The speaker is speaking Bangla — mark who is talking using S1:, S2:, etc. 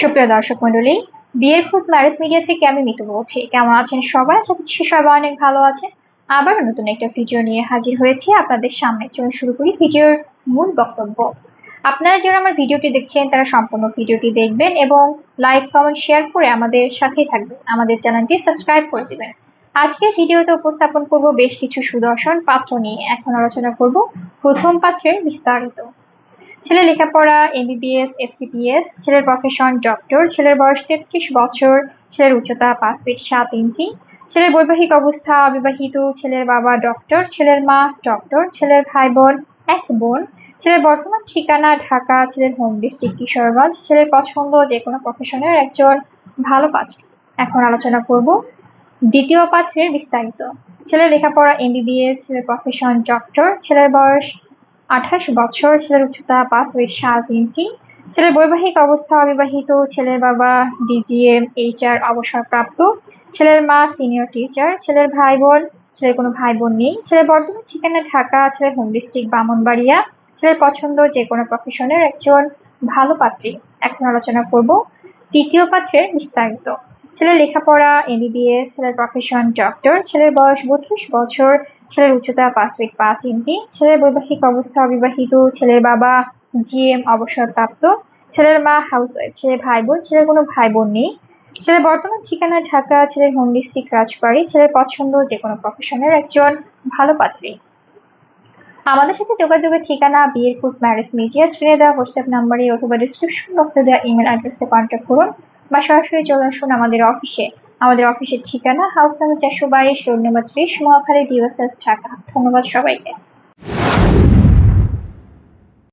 S1: সুপ্রিয় দর্শক মন্ডলী বিয়ের খোঁজ ম্যারেজ মিডিয়া থেকে আমি মিতু বলছি। কেমন আছেন সবাই? আশা করছি সবাই অনেক ভালো আছে আবার নতুন একটা ভিডিও নিয়ে হাজির হয়েছি। আপনাদের সামনে চলুন শুরু করি ভিডিওর মূল বক্তব্য। আপনারা যারা আমার ভিডিওটি দেখছেন, তারা সম্পূর্ণ ভিডিওটি দেখবেন এবং লাইক, কমেন্ট, শেয়ার করে আমাদের সাথেই থাকবেন। আমাদের চ্যানেলটি সাবস্ক্রাইব করে দিবেন। আজকের ভিডিওতে উপস্থাপন করব বেশ কিছু সুদর্শন পাত্র নিয়ে। এখন আলোচনা করব প্রথম পাত্রের বিস্তারিত। ছেলে লেখাপড়া এমবিবিএস এফসিপিএস ছেলের প্রফেশন ডক্টর ছেলের বয়স তেত্রিশ বছর, ছেলের উচ্চতা পাঁচ ফিট সাত ইঞ্চি, ছেলের বৈবাহিক অবস্থা অবিবাহিত, ছেলের বাবা ডক্টর ছেলের মা ডক্টর ছেলের ভাই বোন এক বোন, ছেলের বর্তমান ঠিকানা ঢাকা, ছেলের হোম ডিস্ট্রিক্ট কিশোরগঞ্জ, ছেলের পছন্দ যে কোনো প্রফেশনের একজন ভালো পাত্র। এখন আলোচনা করব দ্বিতীয় পাত্রের বিস্তারিত। ছেলের লেখাপড়া এমবিবিএস ছেলের প্রফেশন ডক্টর ছেলের বয়স আঠাশ বছর ছেলের উচ্চতা পাঁচ ফিট সাত ইঞ্চি। ছেলের বৈবাহিক অবস্থা অবিবাহিত। ছেলের বাবা ডিজিএম এইচআর অবসরপ্রাপ্ত। ছেলের মা সিনিয়র টিচার ছেলের ভাই বোন ছেলের কোনো ভাই বোন নেই। ছেলের বর্তমান ঠিকানা ঢাকা। ছেলের হোম ডিস্ট্রিক্ট বামনবাড়িয়া। ছেলের পছন্দ যে কোনো প্রফেশনের একজন ভালো পাত্রী। এখন আলোচনা করব তৃতীয় পাত্রের বিস্তারিত। ছেলের লেখাপড়া এমবিবিএস ছেলের প্রফেশন ডক্টর ছেলের বয়স বত্রিশ বছর, ছেলের উচ্চতা পাঁচ ফিট পাঁচ ইঞ্চি, ছেলের বৈবাহিক অবস্থা অবিবাহিত, ছেলের বাবা জিএম অবসরপ্রাপ্ত, ছেলের মা হাউস ছেলের ভাই বোন ছেলের কোনো ভাই বোন নেই। ছেলের বর্তমান ঠিকানা ঢাকা, ছেলের হোম ডিস্ট্রিক্ট রাজবাড়ি, ছেলের পছন্দ যে কোনো প্রফেশনের একজন ভালো পাত্রী। আমাদের সাথে যোগাযোগের ঠিকানা বিয়ের খোঁজ ম্যারেজ মিডিয়া স্ক্রিনে দেওয়া হোয়াটসঅ্যাপ নাম্বারে অথবা ডিসক্রিপশন বক্সে দেওয়া ইমেল অ্যাড্রেসে কন্ট্যাক্ট করুন বা সরাসরি চলে আসুন আমাদের অফিসে আমাদের অফিসের ঠিকানা হাউস নাম্বার চারশো বাইশ রোড নাম্বার ত্রিশ, মহাখালী ডিওএসএস ঢাকা। ধন্যবাদ সবাইকে।